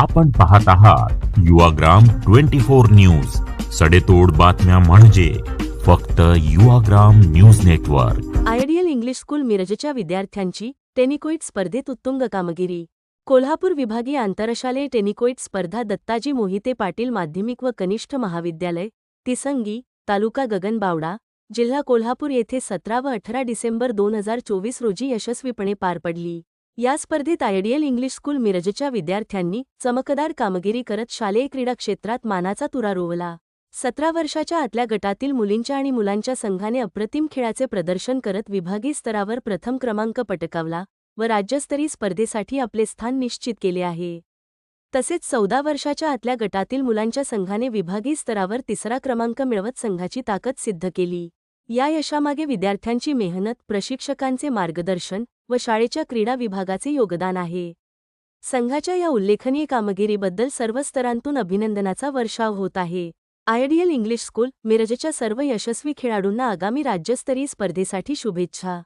आपण पाहत आहात युवाग्राम ट्वेंटी फोर न्यूज. सडेतोड बातम्या म्हणजे फक्त Yuvagram news network. Ideal English school मिरजच्या विद्यार्थ्यांची टेनिकोइट स्पर्धेत उत्तुंग कामगिरी. कोल्हापूर विभागीय आंतरशालेय टेनिकोइट स्पर्धा दत्ताजी मोहिते पाटील माध्यमिक व कनिष्ठ महाविद्यालय तिसंगी तालुका गगनबावडा जिल्हा कोल्हापूर येथे सतरा व अठरा डिसेंबर दोन हजार चोवीस रोजी यशस्वीपणे पार पडली. या स्पर्धेत आयडियल इंग्लिश स्कूल मिरजच्या विद्यार्थ्यांनी चमकदार कामगिरी करत शालेय क्रीडा क्षेत्रात मानाचा तुरा रोवला. सतरा वर्षाच्या आतल्या गटातील मुलींच्या आणि मुलांच्या संघाने अप्रतिम खेळाचे प्रदर्शन करत विभागीय स्तरावर प्रथम क्रमांक पटकावला व राज्यस्तरीय स्पर्धेसाठी आपले स्थान निश्चित केले आहे. तसेच चौदा वर्षाच्या आतल्या गटातील मुलांच्या संघाने विभागीय स्तरावर तिसरा क्रमांक मिळवत संघाची ताकद सिद्ध केली. या यशामागे विद्यार्थ्यांची मेहनत प्रशिक्षकांचे मार्गदर्शन व शाळेच्या क्रीडा विभागाचे योगदान आहे. संघाच्या या उल्लेखनीय कामगिरीबद्दल सर्व स्तरांतून अभिनंदनाचा वर्षाव होत आहे. आयडियल इंग्लिश स्कूल मिरजच्या सर्व यशस्वी खेळाडूंना आगामी राज्यस्तरीय स्पर्धेसाठी शुभेच्छा.